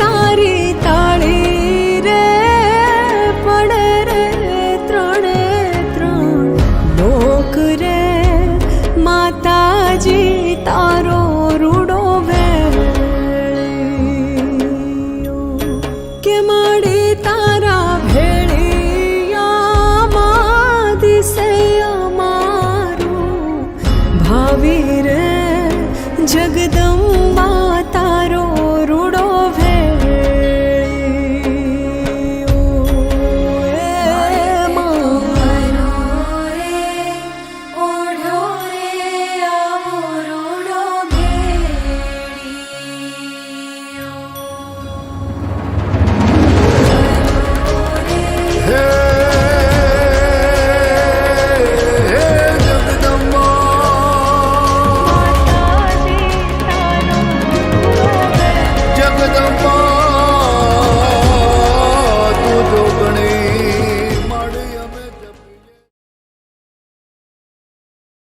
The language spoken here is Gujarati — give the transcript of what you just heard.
તારી તાળી રે, પડે રે ત્રણે ત્રણ. લોક રે, માતાજી, તારો રૂડો વેળિયો. કે માડી તારા ભેળિયામાં દિશે અમારું ભાવી રે જગદમ